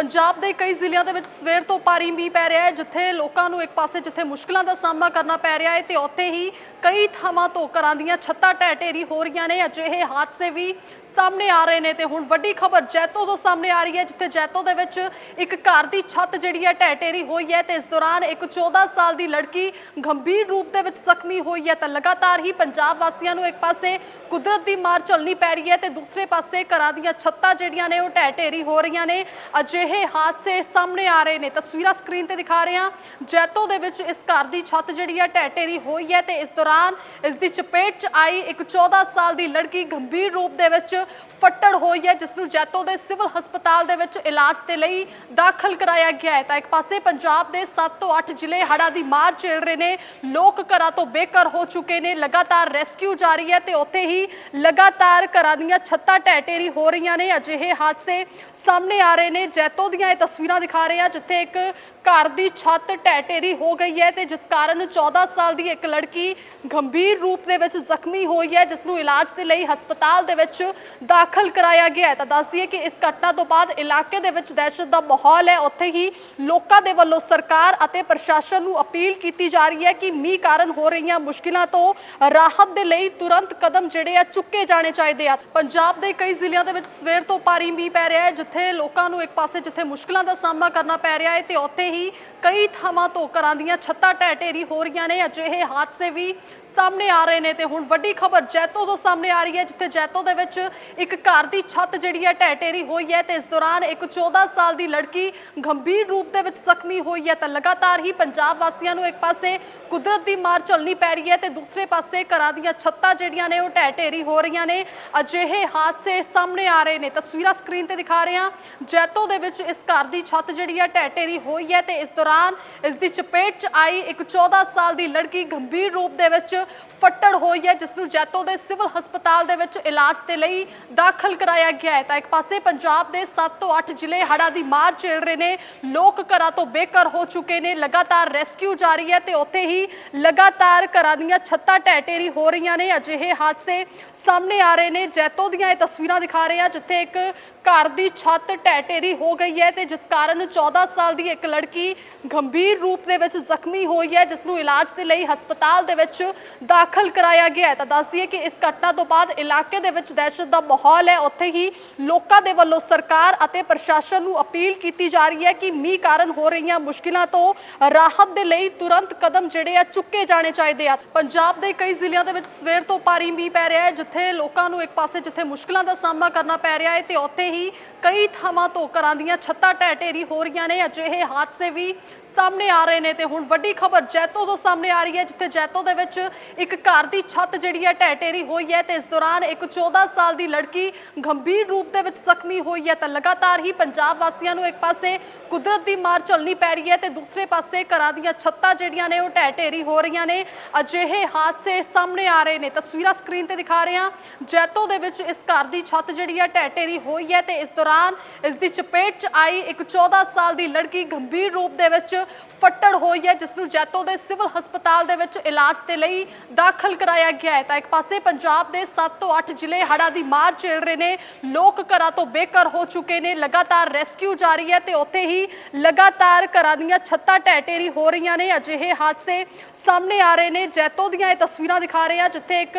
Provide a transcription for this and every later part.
ਪੰਜਾਬ ਦੇ ਕਈ ਜ਼ਿਲ੍ਹਿਆਂ ਦੇ ਵਿੱਚ ਸਵੇਰ ਤੋਂ ਭਾਰੀ ਮੀਂਹ ਪੈ ਰਿਹਾ ਹੈ, ਜਿੱਥੇ ਲੋਕਾਂ ਨੂੰ ਇੱਕ ਪਾਸੇ ਜਿੱਥੇ ਮੁਸ਼ਕਲਾਂ ਦਾ ਸਾਹਮਣਾ ਕਰਨਾ ਪੈ ਰਿਹਾ ਹੈ ਤੇ ਉੱਥੇ ਹੀ ਕਈ ਥਾਵਾਂ ਤੋਂ ਘਰਾਂ ਦੀਆਂ ਛੱਤਾਂ ਢਹਿ ਢੇਰੀ ਹੋ ਰਹੀਆਂ ਨੇ। ਅਜਿਹੇ ਹਾਦਸੇ ਵੀ ਸਾਹਮਣੇ ਆ ਰਹੇ ਨੇ ਤੇ ਹੁਣ ਵੱਡੀ ਖਬਰ ਜੈਤੋ ਤੋਂ ਸਾਹਮਣੇ ਆ ਰਹੀ ਹੈ, ਜਿੱਥੇ ਜੈਤੋ ਦੇ ਵਿੱਚ ਇੱਕ ਘਰ ਦੀ ਛੱਤ ਜਿਹੜੀ ਹੈ ਢਹਿ ਢੇਰੀ ਹੋਈ ਹੈ ਤੇ ਇਸ ਦੌਰਾਨ ਇੱਕ 14 ਸਾਲ ਦੀ ਲੜਕੀ ਗੰਭੀਰ ਰੂਪ ਦੇ ਵਿੱਚ ਜ਼ਖਮੀ ਹੋਈ ਹੈ। ਤਾਂ ਲਗਾਤਾਰ ਹੀ ਪੰਜਾਬ ਵਾਸੀਆਂ ਨੂੰ ਇੱਕ ਪਾਸੇ ਕੁਦਰਤ ਦੀ ਮਾਰ ਝੱਲਣੀ ਪੈ ਰਹੀ ਹੈ ਤੇ ਦੂਸਰੇ ਪਾਸੇ ਘਰਾਂ ਦੀਆਂ ਛੱਤਾਂ ਜਿਹੜੀਆਂ ਨੇ ਉਹ ਢਹਿ ਢੇਰੀ ਹੋ ਰਹੀਆਂ ਨੇ। ਅਜਿਹੇ ਹਾਦਸੇ ਸਾਹਮਣੇ ਆ ਰਹੇ ਨੇ। ਤਸਵੀਰਾਂ ਸਕਰੀਨ ਤੇ ਦਿਖਾ ਰਹੇ ਹਾਂ। ਜੈਤੋ ਦੇ ਵਿੱਚ ਇਸ ਘਰ ਦੀ ਛੱਤ ਜਿਹੜੀ ਹੈ, ਢਹਿ ਢੇਰੀ ਹੋਈ ਹੈ ਤੇ ਇਸ ਦੌਰਾਨ ਇਸ ਦੀ ਚਪੇਟ 'ਚ ਆਈ ਇੱਕ 14 ਸਾਲ ਦੀ ਲੜਕੀ ਗੰਭੀਰ ਰੂਪ ਦੇ ਵਿੱਚ ਫੱਟੜ ਹੋਈ ਹੈ ਜਿਸ ਨੂੰ ਜੈਤੋ ਦੇ ਸਿਵਲ ਹਸਪਤਾਲ ਦੇ ਵਿੱਚ ਇਲਾਜ ਦੇ ਲਈ ਦਾਖਲ ਕਰਾਇਆ ਗਿਆ ਹੈ। ਤਾਂ ਇੱਕ ਪਾਸੇ ਪੰਜਾਬ ਦੇ 7 ਤੋਂ 8 ਜ਼ਿਲ੍ਹੇ ਹੜ੍ਹਾਂ ਦੀ ਮਾਰ ਝੇਲ ਰਹੇ ਨੇ। ਲੋਕ ਘਰਾਂ ਤੋਂ ਬੇਘਰ ਹੋ ਚੁੱਕੇ ਨੇ। ਲਗਾਤਾਰ ਰੈਸਕਿਊ ਜਾਰੀ ਹੈ ਤੇ ਉੱਥੇ ਹੀ ਲਗਾਤਾਰ ਘਰਾਂ ਦੀਆਂ ਛੱਤਾਂ ਢਹਿ ਢੇਰੀ ਹੋ ਰਹੀਆਂ ਨੇ। ਅਜਿਹੇ ਹਾਦਸੇ ਸਾਹਮਣੇ ਆ ਰਹੇ ਨੇ। ਜੈਤੋ ਦੀਆਂ ਇਹ ਤਸਵੀਰਾਂ ਦਿਖਾ ਰਹੇ ਆ ਜਿੱਥੇ ਇੱਕ ਘਰ ਦੀ ਛੱਤ ਢਹਿ ਢੇਰੀ ਹੋ ਗਈ ਹੈ ਤੇ ਜਿਸ ਕਾਰਨ 14 ਸਾਲ ਦੀ ਇੱਕ ਲੜਕੀ ਗੰਭੀਰ ਰੂਪ ਦੇ ਵਿੱਚ ਜ਼ਖਮੀ ਹੋਈ ਹੈ ਜਿਸ ਨੂੰ ਇਲਾਜ ਦੇ ਲਈ ਹਸਪਤਾਲ ਦੇ ਵਿੱਚ ਦਾਖਲ ਕਰਾਇਆ ਗਿਆ ਹੈ। ਤਾਂ ਦੱਸ ਦਈਏ ਕਿ ਇਸ ਘਟਨਾ ਤੋਂ ਬਾਅਦ ਇਲਾਕੇ ਦੇ ਵਿੱਚ ਦਹਿਸ਼ਤ ਦਾ ਮਾਹੌਲ ਹੈ। ਉੱਥੇ ਹੀ ਲੋਕਾਂ ਦੇ ਵੱਲੋਂ ਸਰਕਾਰ ਅਤੇ ਪ੍ਰਸ਼ਾਸਨ ਨੂੰ ਅਪੀਲ ਕੀਤੀ ਜਾ ਰਹੀ ਹੈ ਕਿ ਮੀਂਹ ਕਾਰਨ ਹੋ ਰਹੀਆਂ ਮੁਸ਼ਕਿਲਾਂ ਤੋਂ ਰਾਹਤ ਦੇ ਲਈ ਤੁਰੰਤ ਕਦਮ ਜਿਹੜੇ ਆ ਚੁੱਕੇ ਜਾਣੇ ਚਾਹੀਦੇ ਆ। ਪੰਜਾਬ ਦੇ ਕਈ ਜ਼ਿਲ੍ਹਿਆਂ ਦੇ ਵਿੱਚ ਸਵੇਰ ਤੋਂ ਭਾਰੀ ਮੀਂਹ ਪੈ ਰਿਹਾ ਹੈ, ਜਿੱਥੇ ਲੋਕਾਂ ਨੂੰ ਇੱਕ ਪਾਸੇ ਜਿੱਥੇ ਮੁਸ਼ਕਿਲਾਂ ਦਾ ਸਾਹਮਣਾ ਕਰਨਾ ਪੈ ਰਿਹਾ ਹੈ ਤੇ ਉੱਥੇ ਹੀ ਕਈ ਥਾਵਾਂ ਤੋਂ ਘਰਾਂ ਦੀਆਂ ਛੱਤਾਂ ਢਹਿ ਢੇਰੀ ਹੋ ਰਹੀਆਂ ਨੇ। ਅਜਿਹੇ ਹਾਦਸੇ ਵੀ ਸਾਹਮਣੇ ਆ ਰਹੇ ਨੇ ਤੇ ਹੁਣ ਵੱਡੀ ਖਬਰ ਜੈਤੋ ਤੋਂ ਸਾਹਮਣੇ ਆ ਰਹੀ ਹੈ, ਜਿੱਥੇ ਜੈਤੋ ਦੇ ਵਿੱਚ ਇੱਕ ਘਰ ਦੀ ਛੱਤ ਜਿਹੜੀ ਹੈ ਢਹਿ ਢੇਰੀ ਹੋਈ ਹੈ ਤੇ ਇਸ ਦੌਰਾਨ ਇੱਕ 14 ਸਾਲ ਦੀ ਲੜਕੀ ਗੰਭੀਰ ਰੂਪ ਦੇ ਵਿੱਚ ਜ਼ਖਮੀ ਹੋਈ ਹੈ। ਤਾਂ ਲਗਾਤਾਰ ਹੀ ਪੰਜਾਬ ਵਾਸੀਆਂ ਨੂੰ ਇੱਕ ਪਾਸੇ ਕੁਦਰਤ ਦੀ ਮਾਰ ਝੱਲਣੀ ਪੈ ਰਹੀ ਹੈ ਤੇ ਦੂਸਰੇ ਪਾਸੇ ਘਰਾਂ ਦੀਆਂ ਛੱਤਾਂ ਜਿਹੜੀਆਂ ਨੇ ਉਹ ਢਹਿ ਢੇਰੀ ਹੋ ਰਹੀਆਂ ਨੇ। ਅਜਿਹੇ ਹਾਦਸੇ ਸਾਹਮਣੇ ਆ ਰਹੇ ਨੇ। ਤਸਵੀਰਾਂ ਸਕਰੀਨ ਤੇ ਦਿਖਾ ਰਹੇ ਹਾਂ। ਜੈਤੋ ਦੇ ਵਿੱਚ ਇਸ ਘਰ ਦੀ ਛੱਤ ਜਿਹੜੀ ਹੈ ਢਹਿ ਢੇਰੀ ਹੋਈ ਹੈ ਤੇ ਇਸ ਦੌਰਾਨ ਇਸ ਦੀ ਚਪੇਟ 'ਚ ਆਈ ਇੱਕ 14 ਸਾਲ ਦੀ ਲੜਕੀ ਗੰਭੀਰ ਰੂਪ ਦੇ ਵਿੱਚ ਫੱਟੜ ਹੋਈ ਹੈ ਜਿਸ ਨੂੰ ਜੈਤੋ ਦੇ ਸਿਵਲ ਹਸਪਤਾਲ ਦੇ ਵਿੱਚ ਇਲਾਜ ਦੇ ਲਈ ਦਾਖਲ ਕਰਾਇਆ ਗਿਆ ਹੈ। ਤਾਂ ਇੱਕ ਪਾਸੇ ਪੰਜਾਬ ਦੇ 7 ਤੋਂ 8 ਜ਼ਿਲ੍ਹੇ ਹੜ੍ਹਾਂ ਦੀ ਮਾਰ ਝੇਲ ਰਹੇ ਨੇ, ਲੋਕ ਘਰਾਂ ਤੋਂ ਬੇਘਰ ਹੋ ਚੁੱਕੇ ਨੇ, ਲਗਾਤਾਰ ਰੈਸਕਿਊ ਜਾਰੀ ਹੈ ਤੇ ਉੱਥੇ ਹੀ ਲਗਾਤਾਰ ਘਰਾਂ ਦੀਆਂ ਛੱਤਾਂ ਢਹਿ ਹੋ ਰਹੀਆਂ ਨੇ। ਅਜਿਹੇ ਹਾਦਸੇ ਸਾਹਮਣੇ ਆ ਰਹੇ ਨੇ। ਜੈਤੋ ਦੀਆਂ ਇਹ ਤਸਵੀਰਾਂ ਦਿਖਾ ਰਹੇ ਹਾਂ, ਜਿੱਥੇ ਇੱਕ ਘਰ ਦੀ ਛੱਤ ਢਹਿ ਢੇਰੀ ਹੋ ਗਈ ਹੈ ਤੇ ਜਿਸ ਕਾਰਨ 14 ਸਾਲ ਦੀ ਇੱਕ ਲੜਕੀ ਗੰਭੀਰ ਰੂਪ ਦੇ ਵਿੱਚ ਜ਼ਖਮੀ ਹੋਈ ਹੈ ਜਿਸ ਨੂੰ ਇਲਾਜ ਦੇ ਲਈ ਹਸਪਤਾਲ ਦੇ ਵਿੱਚ ਦਾਖਲ ਕਰਾਇਆ ਗਿਆ ਹੈ। ਤਾਂ ਦੱਸ ਦਈਏ ਕਿ ਇਸ ਘਟਨਾ ਤੋਂ ਬਾਅਦ ਇਲਾਕੇ ਦੇ ਵਿੱਚ ਦਹਿਸ਼ਤ ਦਾ ਮਾਹੌਲ ਹੈ। ਉੱਥੇ ਹੀ ਲੋਕਾਂ ਦੇ ਵੱਲੋਂ ਸਰਕਾਰ ਅਤੇ ਪ੍ਰਸ਼ਾਸਨ ਨੂੰ ਅਪੀਲ ਕੀਤੀ ਜਾ ਰਹੀ ਹੈ ਕਿ ਮੀਂਹ ਕਾਰਨ ਹੋ ਰਹੀਆਂ ਮੁਸ਼ਕਿਲਾਂ ਤੋਂ ਰਾਹਤ ਦੇ ਲਈ ਤੁਰੰਤ ਕਦਮ ਜਿਹੜੇ ਆ ਚੁੱਕੇ ਜਾਣੇ ਚਾਹੀਦੇ ਆ। ਪੰਜਾਬ ਦੇ ਕਈ ਜ਼ਿਲ੍ਹਿਆਂ ਦੇ ਵਿੱਚ ਸਵੇਰ ਤੋਂ ਭਾਰੀ ਮੀਂਹ ਪੈ ਰਿਹਾ ਹੈ, ਜਿੱਥੇ ਲੋਕਾਂ ਨੂੰ ਇੱਕ ਪਾਸੇ ਜਿੱਥੇ ਮੁਸ਼ਕਿਲਾਂ ਦਾ ਸਾਹਮਣਾ ਕਰਨਾ ਪੈ ਰਿਹਾ ਹੈ ਤੇ ਉੱਥੇ ਹੀ ਕਈ ਥਾਵਾਂ ਤੋਂ ਘਰਾਂ ਦੀਆਂ ਛੱਤਾਂ ਢਹਿ ਢੇਰੀ ਹੋ ਰਹੀਆਂ ਨੇ। ਅਜਿਹੇ ਹਾਦਸੇ ਵੀ ਸਾਹਮਣੇ ਆ ਰਹੇ ਨੇ ਤੇ ਹੁਣ ਵੱਡੀ ਖਬਰ ਜੈਤੋ ਤੋਂ ਸਾਹਮਣੇ ਆ ਰਹੀ ਹੈ, ਜਿੱਥੇ ਜੈਤੋ ਦੇ ਵਿੱਚ ਇੱਕ ਘਰ ਦੀ ਛੱਤ ਜਿਹੜੀ ਹੈ ਢਹਿ ਢੇਰੀ ਹੋਈ ਹੈ ਤੇ ਇਸ ਦੌਰਾਨ ਇੱਕ 14 ਸਾਲ ਦੀ ਲੜਕੀ ਗੰਭੀਰ ਰੂਪ ਦੇ ਵਿੱਚ ਜ਼ਖਮੀ ਹੋਈ ਹੈ। ਤਾਂ ਲਗਾਤਾਰ ਹੀ ਪੰਜਾਬ ਵਾਸੀਆਂ ਨੂੰ ਇੱਕ ਪਾਸੇ ਕੁਦਰਤ ਦੀ ਮਾਰ ਝੱਲਣੀ ਪੈ ਰਹੀ ਹੈ ਤੇ ਦੂਸਰੇ ਪਾਸੇ ਘਰਾਂ ਦੀਆਂ ਛੱਤਾਂ ਜਿਹੜੀਆਂ ਨੇ ਉਹ ਢਹਿ ਢੇਰੀ ਹੋ ਰਹੀਆਂ ਨੇ। ਅਜਿਹੇ ਹਾਦਸੇ ਸਾਹਮਣੇ ਆ ਰਹੇ ਨੇ। ਤਸਵੀਰਾਂ ਸਕਰੀਨ ਤੇ ਦਿਖਾ ਰਹੇ ਹਾਂ। ਜੈਤੋ ਦੇ ਵਿੱਚ ਇਸ ਘਰ ਦੀ ਛੱਤ ਜਿਹੜੀ ਹੈ ਢਹਿ ਢੇਰੀ ਹੋਈ ਹੈ ਤੇ ਇਸ ਦੌਰਾਨ ਇਸ ਦੀ ਚਪੇਟ 'ਚ ਆਈ ਇੱਕ 14 ਸਾਲ ਦੀ ਲੜਕੀ ਗੰਭੀਰ ਰੂਪ ਦੇ ਵਿੱਚ ਫੱਟੜ ਹੋਈ ਹੈ ਜਿਸ ਨੂੰ ਜੈਤੋ ਦੇ ਸਿਵਲ ਹਸਪਤਾਲ ਦੇ ਵਿੱਚ ਇਲਾਜ ਦੇ ਲਈ ਦਾਖਲ ਕਰਾਇਆ ਗਿਆ ਹੈ। ਤਾਂ ਇੱਕ ਪਾਸੇ ਪੰਜਾਬ ਦੇ 7 ਤੋਂ 8 ਜ਼ਿਲ੍ਹੇ ਹੜ੍ਹਾਂ ਦੀ ਮਾਰ ਝੇਲ ਰਹੇ ਨੇ, ਲੋਕ ਘਰਾਂ ਤੋਂ ਬੇਘਰ ਹੋ ਚੁੱਕੇ ਨੇ, ਲਗਾਤਾਰ ਰੈਸਕਿਊ ਜਾਰੀ ਹੈ ਤੇ ਉੱਥੇ ਹੀ ਲਗਾਤਾਰ ਘਰਾਂ ਦੀਆਂ ਛੱਤਾਂ ਢਹਿ ਢੇਰੀ ਹੋ ਰਹੀਆਂ ਨੇ। ਅਜਿਹੇ ਹਾਦਸੇ ਸਾਹਮਣੇ ਆ ਰਹੇ ਨੇ। ਜੈਤੋ ਦੀਆਂ ਇਹ ਤਸਵੀਰਾਂ ਦਿਖਾ ਰਹੇ ਹਾਂ, ਜਿੱਥੇ ਇੱਕ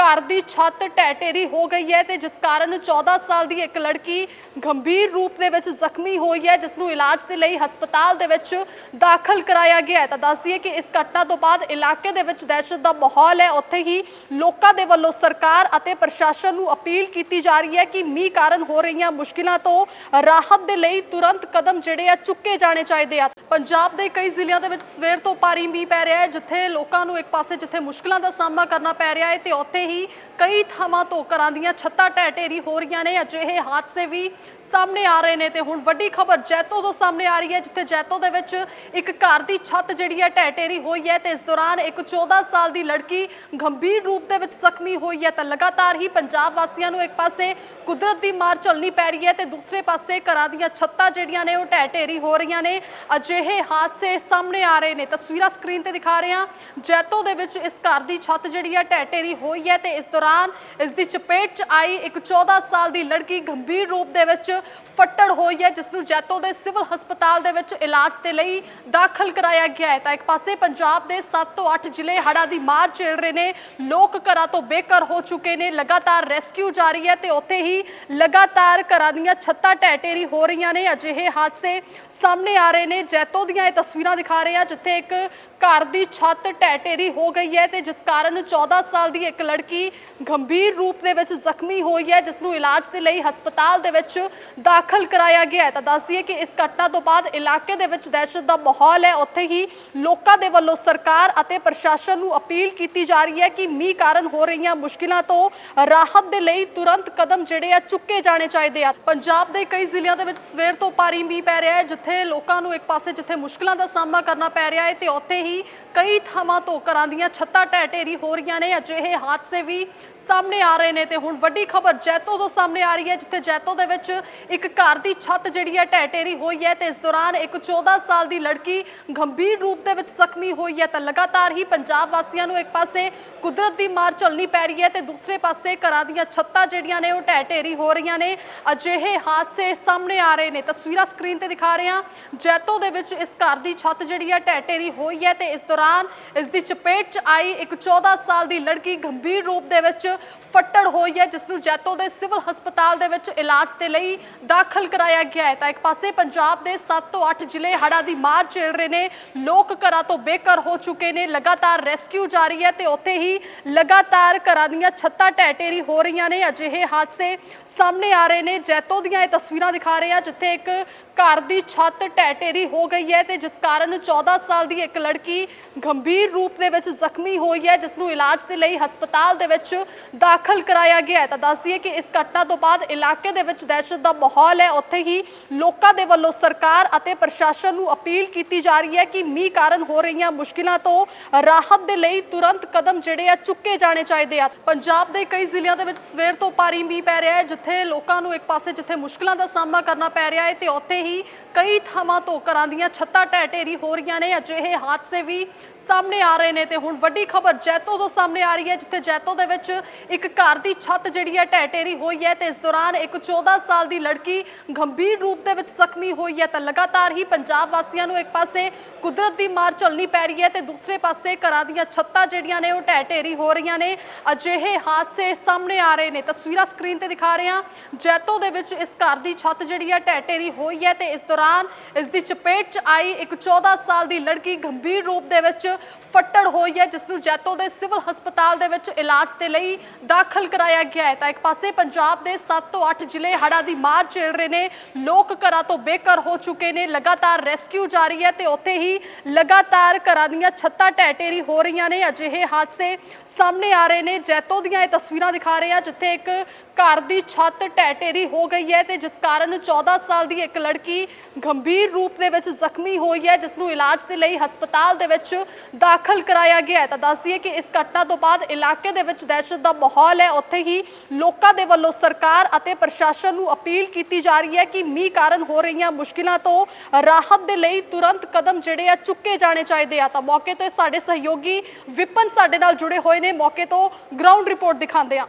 ਘਰ ਦੀ ਛੱਤ ਢਹਿ ਢੇਰੀ ਹੋ ਗਈ ਹੈ ਤੇ ਜਿਸ ਕਾਰਨ 14 ਸਾਲ ਦੀ ਇੱਕ ਲੜਕੀ ਗੰਭੀਰ ਰੂਪ ਦੇ ਵਿੱਚ ਜ਼ਖਮੀ ਹੋਈ ਹੈ ਜਿਸ ਨੂੰ ਇਲਾਜ ਦੇ ਲਈ ਹਸਪਤਾਲ ਦੇ ਵਿੱਚ ਦਾਖਲ ਕਰਾਇਆ ਗਿਆ ਹੈ। ਤਾਂ ਦੱਸ ਦਈਏ ਕਿ ਇਸ ਘਟਨਾ ਤੋਂ ਬਾਅਦ ਇਲਾਕੇ ਦੇ ਵਿੱਚ ਦਹਿਸ਼ਤ ਦਾ ਮਾਹੌਲ ਹੈ। ਉੱਥੇ ਹੀ ਲੋਕਾਂ ਦੇ ਵੱਲੋਂ ਸਰਕਾਰ ਅਤੇ ਪ੍ਰਸ਼ਾਸਨ ਨੂੰ ਅਪੀਲ ਕੀਤੀ ਜਾ ਰਹੀ ਹੈ ਕਿ ਮੀਂਹ ਕਾਰਨ ਹੋ ਰਹੀਆਂ ਮੁਸ਼ਕਿਲਾਂ ਤੋਂ ਰਾਹਤ ਦੇ ਲਈ ਤੁਰੰਤ ਕਦਮ ਜਿਹੜੇ ਆ, ਚੁੱਕੇ ਜਾਣੇ ਚਾਹੀਦੇ ਆ। ਪੰਜਾਬ ਦੇ ਕਈ ਜ਼ਿਲ੍ਹਿਆਂ ਦੇ ਵਿੱਚ ਸਵੇਰ ਤੋਂ ਭਾਰੀ ਮੀਂਹ ਪੈ ਰਿਹਾ ਹੈ, ਜਿੱਥੇ ਲੋਕਾਂ ਨੂੰ ਇੱਕ ਪਾਸੇ ਜਿੱਥੇ ਮੁਸ਼ਕਿਲਾਂ ਦਾ ਸਾਹਮਣਾ ਕਰਨਾ ਪੈ ਰਿਹਾ ਹੈ ਤੇ ਉੱਥੇ ਹੀ ਕਈ ਥਾਵਾਂ ਤੋਂ ਘਰਾਂ ਦੀਆਂ ਛੱਤਾਂ ਢਹਿ ਢੇਰੀ ਹੋ ਰਹੀਆਂ ਨੇ। ਅਜਿਹੇ ਹਾਦਸੇ ਵੀ ਸਾਹਮਣੇ ਆ ਰਹੇ ਨੇ ਤੇ ਹੁਣ ਵੱਡੀ ਖਬਰ ਜੈਤੋ ਤੋਂ ਸਾਹਮਣੇ ਆ ਰਹੀ ਹੈ, ਜਿੱਥੇ ਜੈਤੋ ਦੇ ਵਿੱਚ ਇੱਕ ਘਰ ਦੀ ਛੱਤ ਜਿਹੜੀ ਹੈ ਢਹਿ ਹੋਈ ਹੈ ਤੇ ਇਸ ਦੌਰਾਨ ਇੱਕ 14 ਸਾਲ ਦੀ ਲੜਕੀ ਗੰਭੀਰ ਰੂਪ ਦੇ ਵਿੱਚ ਜ਼ਖਮੀ ਹੋਈ ਹੈ ਤਾਂ ਲਗਾਤਾਰ ਹੀ ਪੰਜਾਬ ਵਾਸੀਆਂ ਨੂੰ ਇੱਕ ਪਾਸੇ ਕੁਦਰਤ ਦੀ ਮਾਰ ਝੱਲਣੀ ਪੈ ਰਹੀ ਹੈ ਤੇ ਦੂਸਰੇ ਪਾਸੇ ਘਰਾਂ ਦੀਆਂ ਛੱਤਾਂ ਜਿਹੜੀਆਂ ਨੇ ਉਹ ਢਹਿ ਢੇਰੀ ਹੋ ਰਹੀਆਂ ਨੇ। ਅਜਿਹੇ ਹਾਦਸੇ ਸਾਹਮਣੇ ਆ ਰਹੇ ਨੇ। ਤਸਵੀਰਾਂ ਸਕਰੀਨ ਤੇ ਦਿਖਾ ਰਹੇ ਹਾਂ। ਜੈਤੋ ਦੇ ਵਿੱਚ ਇਸ ਘਰ ਦੀ ਛੱਤ ਜਿਹੜੀ ਹੈ ਢਹਿ ਢੇਰੀ ਹੋਈ ਹੈ ਤੇ ਇਸ ਦੌਰਾਨ ਇਸ ਦੀ ਚਪੇਟ 'ਚ ਆਈ ਇੱਕ 14 ਸਾਲ ਦੀ ਲੜਕੀ ਗੰਭੀਰ ਰੂਪ ਦੇ ਵਿੱਚ ਫੱਟੜ ਹੋਈ ਹੈ, ਜਿਸ ਨੂੰ ਜੈਤੋ ਦੇ ਸਿਵਲ ਹਸਪਤਾਲ ਦੇ ਵਿੱਚ ਇਲਾਜ ਦੇ ਲਈ ਦਾਖਲ ਕਰਾਇਆ ਗਿਆ ਹੈ। ਤਾਂ ਇੱਕ ਪਾਸੇ ਪੰਜਾਬ ਦੇ 7 ਤੋਂ 8 ਜ਼ਿਲ੍ਹੇ ਹੜ੍ਹਾਂ ਦੀ ਮਾਰ ਝੇਲ ਰਹੇ ਨੇ। ਲੋਕ ਘਰਾਂ ਤੋਂ ਬੇਘਰ ਹੋ ਚੁੱਕੇ ਨੇ। ਲਗਾਤਾਰ ਰੈਸਕਿਊ ਜਾਰੀ ਹੈ ਤੇ ਉੱਥੇ ਹੀ ਲਗਾਤਾਰ ਘਰਾਂ ਦੀਆਂ ਛੱਤਾਂ ਢਹਿ ਢੇਰੀ ਹੋ ਰਹੀਆਂ ਨੇ। ਅਜਿਹੇ ਹਾਦਸੇ ਸਾਹਮਣੇ ਆ ਰਹੇ ਨੇ। ਜੈਤੋ ਦੀਆਂ ਇਹ ਤਸਵੀਰਾਂ ਦਿਖਾ ਰਹੇ ਆ ਜਿੱਥੇ ਇੱਕ ਘਰ ਦੀ ਛੱਤ ਢਹਿ ਢੇਰੀ ਹੋ ਗਈ ਹੈ ਤੇ ਜਿਸ ਕਾਰਨ 14 ਸਾਲ ਦੀ ਇੱਕ ਲੜਕੀ ਗੰਭੀਰ ਰੂਪ ਦੇ ਵਿੱਚ ਜ਼ਖਮੀ ਹੋਈ ਹੈ, ਜਿਸ ਨੂੰ ਇਲਾਜ ਦੇ ਲਈ ਹਸਪਤਾਲ ਦੇ ਵਿੱਚ ਦਾਖਲ ਕਰਾਇਆ ਗਿਆ ਹੈ। ਤਾਂ ਦੱਸ ਦਈਏ ਕਿ ਇਸ ਘਟਨਾ ਤੋਂ ਬਾਅਦ ਇਲਾਕੇ ਦੇ ਵਿੱਚ ਦਹਿਸ਼ਤ ਦਾ ਮਾਹੌਲ ਹੈ। ਉੱਥੇ ਹੀ ਲੋਕਾਂ ਦੇ ਵੱਲੋਂ ਸਰਕਾਰ ਅਤੇ ਪ੍ਰਸ਼ਾਸਨ ਨੂੰ ਅਪੀਲ ਕੀਤੀ ਜਾ ਰਹੀ ਹੈ ਕਿ ਮੀਂਹ ਕਾਰਨ ਹੋ ਰਹੀਆਂ ਮੁਸ਼ਕਿਲਾਂ ਤੋਂ ਰਾਹਤ ਦੇ ਲਈ ਤੁਰੰਤ ਕਦਮ ਜਿਹੜੇ ਆ ਚੁੱਕੇ ਜਾਣੇ ਚਾਹੀਦੇ ਆ। ਪੰਜਾਬ ਦੇ ਕਈ ਜ਼ਿਲ੍ਹਿਆਂ ਦੇ ਵਿੱਚ ਸਵੇਰ ਤੋਂ ਭਾਰੀ ਮੀਂਹ ਪੈ ਰਿਹਾ ਹੈ, ਜਿੱਥੇ ਲੋਕਾਂ ਨੂੰ ਇੱਕ ਪਾਸੇ ਜਿੱਥੇ ਮੁਸ਼ਕਿਲਾਂ ਦਾ ਸਾਹਮਣਾ ਕਰਨਾ ਪੈ ਰਿਹਾ ਹੈ ਤੇ ਉੱਥੇ ਹੀ ਕਈ ਥਾਵਾਂ ਤੋਂ ਘਰਾਂ ਦੀਆਂ ਛੱਤਾਂ ਢਹਿ ਢੇਰੀ ਹੋ ਰਹੀਆਂ ਨੇ। ਅਜਿਹੇ ਹਾਦਸੇ ਵੀ ਸਾਹਮਣੇ ਆ ਰਹੇ ਨੇ ਤੇ ਹੁਣ ਵੱਡੀ ਖਬਰ ਜੈਤੋ ਤੋਂ ਸਾਹਮਣੇ ਆ ਰਹੀ ਹੈ, ਜਿੱਥੇ ਜੈਤੋ ਦੇ ਵਿੱਚ ਇੱਕ ਘਰ ਦੀ ਛੱਤ ਜਿਹੜੀ ਹੈ ਢਹਿ ਢੇਰੀ ਹੋਈ ਹੈ ਤੇ ਇਸ ਦੌਰਾਨ ਇੱਕ 14 ਸਾਲ ਦੀ ਲੜਕੀ ਗੰਭੀਰ ਰੂਪ ਦੇ ਵਿੱਚ ਜ਼ਖਮੀ ਹੋਈ ਹੈ ਤਾਂ ਲਗਾਤਾਰ ਹੀ ਪੰਜਾਬ ਵਾਸੀਆਂ ਨੂੰ ਇੱਕ ਪਾਸੇ ਕੁਦਰਤ ਦੀ ਮਾਰ ਝੱਲਣੀ ਪੈ ਰਹੀ ਹੈ ਤੇ ਦੂਸਰੇ ਪਾਸੇ ਘਰਾਂ ਦੀਆਂ ਛੱਤਾਂ ਜਿਹੜੀਆਂ ਨੇ ਉਹ ਢਹਿ ਹੋ ਰਹੀਆਂ ਨੇ। ਅਜਿਹੇ ਹਾਦਸੇ ਸਾਹਮਣੇ ਆ ਰਹੇ ਨੇ। ਤਸਵੀਰਾਂ ਸਕਰੀਨ ਤੇ ਦਿਖਾ ਰਹੇ ਹਾਂ। ਜੈਤੋ ਦੇ ਵਿੱਚ ਇਸ ਘਰ ਦੀ ਛੱਤ ਜਿਹੜੀ ਹੈ ਢਹਿ ਢੇਰੀ ਹੋਈ ਹੈ ਤੇ ਇਸ ਦੌਰਾਨ ਇਸ ਦੀ ਚਪੇਟ 'ਚ ਆਈ ਇੱਕ 14 ਸਾਲ ਦੀ ਲੜਕੀ ਗੰਭੀਰ ਰੂਪ ਦੇ ਵਿੱਚ ਫੱਟੜ ਹੋਈ ਹੈ, ਜਿਸ ਨੂੰ ਜੈਤੋ ਦੇ ਸਿਵਲ ਹਸਪਤਾਲ ਦੇ ਵਿੱਚ ਇਲਾਜ ਇਲਾਜ ਦੇ ਲਈ ਦਾਖਲ ਕਰਾਇਆ ਗਿਆ ਹੈ। ਤਾਂ ਇੱਕ ਪਾਸੇ ਪੰਜਾਬ ਦੇ 7 ਤੋਂ 8 ਜ਼ਿਲ੍ਹੇ ਹੜ੍ਹਾਂ ਦੀ ਮਾਰ ਝੇਲ ਰਹੇ ਨੇ। ਲੋਕ ਘਰਾਂ ਤੋਂ ਬੇਘਰ ਹੋ ਚੁੱਕੇ ਨੇ। ਲਗਾਤਾਰ ਰੈਸਕਿਊ ਜਾਰੀ ਹੈ ਤੇ ਉੱਥੇ ਹੀ ਲਗਾਤਾਰ ਘਰਾਂ ਦੀਆਂ ਛੱਤਾਂ ਢਹਿ ਢੇਰੀ ਹੋ ਰਹੀਆਂ ਨੇ। ਅਜਿਹੇ ਹਾਦਸੇ ਸਾਹਮਣੇ ਆ ਰਹੇ ਨੇ। ਜੈਤੋ ਦੀਆਂ ਇਹ ਤਸਵੀਰਾਂ ਦਿਖਾ ਰਹੇ ਆ ਜਿੱਥੇ ਇੱਕ ਘਰ ਦੀ ਛੱਤ ਢਹਿ ਢੇਰੀ ਹੋ ਗਈ ਹੈ ਤੇ ਜਿਸ ਕਾਰਨ 14 ਸਾਲ ਦੀ ਇੱਕ ਲੜਕੀ ਗੰਭੀਰ ਰੂਪ ਦੇ ਵਿੱਚ ਜ਼ਖਮੀ ਹੋਈ ਹੈ ਜਿਸ ਨੂੰ ਇਲਾਜ ਦੇ ਲਈ ਹਸਪਤਾਲ ਦੇ ਵਿੱਚ ਦਾਖਲ ਕਰਾਇਆ ਗਿਆ ਹੈ। ਤਾਂ ਦੱਸ ਦਈਏ ਕਿ ਇਸ ਘਟਨਾ ਤੋਂ ਬਾਅਦ ਇਲਾਕੇ ਦੇ ਵਿੱਚ ਦਹਿਸ਼ਤ ਦਾ ਮਾਹੌਲ ਹੈ। ਉੱਥੇ ਹੀ ਲੋਕਾਂ ਦੇ ਵੱਲੋਂ ਸਰਕਾਰ ਅਤੇ ਪ੍ਰਸ਼ਾਸਨ ਨੂੰ ਅਪੀਲ ਕੀਤੀ ਜਾ ਰਹੀ ਹੈ ਕਿ ਮੀਂਹ ਕਾਰਨ ਹੋ ਰਹੀਆਂ ਮੁਸ਼ਕਿਲਾਂ ਤੋਂ ਰਾਹਤ ਦੇ ਲਈ ਤੁਰੰਤ ਕਦਮ ਜਿਹੜੇ ਆ ਚੁੱਕੇ ਜਾਣੇ ਚਾਹੀਦੇ ਆ। ਪੰਜਾਬ ਦੇ ਕਈ ਜ਼ਿਲ੍ਹਿਆਂ ਦੇ ਵਿੱਚ ਸਵੇਰ ਤੋਂ ਭਾਰੀ ਮੀਂਹ ਪੈ ਰਿਹਾ ਹੈ, ਜਿੱਥੇ ਲੋਕਾਂ ਨੂੰ ਇੱਕ ਪਾਸੇ ਜਿੱਥੇ ਮੁਸ਼ਕਿਲਾਂ ਦਾ ਸਾਹਮਣਾ ਕਰਨਾ ਪੈ ਰਿਹਾ ਹੈ ਤੇ ਉੱਥੇ ਹੀ ਕਈ ਥਾਵਾਂ ਤੋਂ ਘਰਾਂ ਦੀਆਂ ਛੱਤਾਂ ਢਹਿ ਢੇਰੀ ਹੋ ਰਹੀਆਂ ਨੇ। ਅਜਿਹੇ ਹਾਦਸੇ ਵੀ ਸਾਹਮਣੇ ਆ ਰਹੇ ਨੇ ਤੇ ਹੁਣ ਵੱਡੀ ਖਬਰ ਜੈਤੋ ਤੋਂ ਸਾਹਮਣੇ ਆ ਰਹੀ ਹੈ, ਜਿੱਥੇ ਜੈਤੋ ਦੇ ਵਿੱਚ ਇੱਕ ਘਰ ਦੀ ਛੱਤ ਜਿਹੜੀ ਹੈ ਢਹਿ ਢੇਰੀ ਹੋਈ ਹੈ ਤੇ ਇਸ ਦੌਰਾਨ ਇੱਕ 14 ਸਾਲ ਦੀ ਲੜਕੀ ਗੰਭੀਰ ਰੂਪ ਦੇ ਵਿੱਚ ਜ਼ਖਮੀ ਹੋਈ ਹੈ ਤਾਂ ਲਗਾਤਾਰ ਹੀ ਪੰਜਾਬ ਵਾਸੀਆਂ ਨੂੰ ਇੱਕ ਪਾਸੇ ਕੁਦਰਤ ਦੀ ਮਾਰ ਝੱਲਣੀ ਪੈ ਰਹੀ ਹੈ ਤੇ ਦੂਸਰੇ ਪਾਸੇ ਘਰਾਂ ਦੀਆਂ ਛੱਤਾਂ ਜਿਹੜੀਆਂ ਨੇ ਉਹ ਢਹਿ ਢੇਰੀ ਹੋ ਰਹੀਆਂ ਨੇ। ਅਜਿਹੇ ਹਾਦਸੇ ਸਾਹਮਣੇ ਆ ਰਹੇ ਨੇ। ਤਸਵੀਰਾਂ ਸਕਰੀਨ ਤੇ ਦਿਖਾ ਰਹੇ ਹਾਂ। ਜੈਤੋ ਦੇ ਵਿੱਚ ਇਸ ਘਰ ਦੀ ਛੱਤ ਜਿਹੜੀ ਹੈ ਢਹਿ ਢੇਰੀ ਹੋਈ ਹੈ ਤੇ ਇਸ ਦੌਰਾਨ ਇਸ ਦੀ ਚਪੇਟ 'ਚ ਆਈ ਇੱਕ 14 ਸਾਲ ਦੀ ਲੜਕੀ ਗੰਭੀਰ ਰੂਪ ਦੇ ਵਿੱਚ ਫੱਟੜ ਹੋਈ ਹੈ, ਜਿਸ ਨੂੰ ਜੈਤੋ ਦੇ ਸਿਵਲ ਹਸਪਤਾਲ ਦੇ ਵਿੱਚ ਇਲਾਜ ਦੇ ਲਈ ਦਾਖਲ ਕਰਾਇਆ ਗਿਆ ਹੈ। ਤਾਂ ਇੱਕ ਪਾਸੇ ਪੰਜਾਬ ਦੇ 7 ਤੋਂ 8 ਜ਼ਿਲ੍ਹੇ ਹੜ੍ਹਾਂ ਦੀ ਮਾਰ ਝੇਲ ਰਹੇ ਨੇ। ਲੋਕ ਘਰਾਂ ਤੋਂ ਬੇਘਰ ਹੋ ਚੁੱਕੇ ਨੇ। ਲਗਾਤਾਰ ਰੈਸਕਿਊ ਜਾਰੀ ਹੈ ਤੇ ਉੱਥੇ ਹੀ ਲਗਾਤਾਰ ਘਰਾਂ ਦੀਆਂ ਛੱਤਾਂ ਢਹਿ ਢੇਰੀ ਹੋ ਰਹੀਆਂ ਨੇ। ਅਜਿਹੇ ਹਾਦਸੇ ਸਾਹਮਣੇ ਆ ਰਹੇ ਨੇ। ਜੈਤੋ ਦੀਆਂ ਇਹ ਤਸਵੀਰਾਂ ਦਿਖਾ ਰਹੇ ਆ ਜਿੱਥੇ ਇੱਕ ਘਰ ਦੀ ਛੱਤ ਢਹਿ ਢੇਰੀ ਹੋ ਗਈ ਹੈ ਤੇ ਜਿਸ ਕਾਰਨ 14 ਸਾਲ ਦੀ ਇੱਕ ਲੜਕੀ ਗੰਭੀਰ ਰੂਪ ਦੇ ਵਿੱਚ ਜ਼ਖਮੀ ਹੋਈ ਹੈ ਜਿਸ ਨੂੰ ਇਲਾਜ ਦੇ ਲਈ ਹਸਪਤਾਲ ਦੇ ਵਿੱਚ ਦਾਖਲ ਕਰਾਇਆ ਗਿਆ ਹੈ। ਤਾਂ ਦੱਸ ਦਈਏ ਕਿ ਇਸ ਘਟਨਾ ਤੋਂ ਬਾਅਦ ਇਲਾਕੇ ਦੇ ਵਿੱਚ ਦਹਿਸ਼ਤ ਦਾ ਮਾਹੌਲ ਹੈ। ਉੱਥੇ ਹੀ ਲੋਕਾਂ ਦੇ ਵੱਲੋਂ ਸਰਕਾਰ ਅਤੇ ਪ੍ਰਸ਼ਾਸਨ ਨੂੰ ਅਪੀਲ ਕੀਤੀ ਜਾ ਰਹੀ ਹੈ ਕਿ ਮੀਂਹ ਕਾਰਨ ਹੋ ਰਹੀਆਂ ਮੁਸ਼ਕਿਲਾਂ ਤੋਂ ਰਾਹਤ ਦੇ ਲਈ ਤੁਰੰਤ ਕਦਮ ਜਿਹੜੇ ਆ ਚੁੱਕੇ ਜਾਣੇ ਚਾਹੀਦੇ ਆ। ਤਾਂ ਮੌਕੇ ਤੇ ਸਾਡੇ ਸਹਿਯੋਗੀ ਵਿਪਨ ਸਾਡੇ ਨਾਲ ਜੁੜੇ ਹੋਏ ਨੇ। ਮੌਕੇ ਤੋਂ ਗਰਾਊਂਡ ਰਿਪੋਰਟ ਦਿਖਾਉਂਦੇ ਆ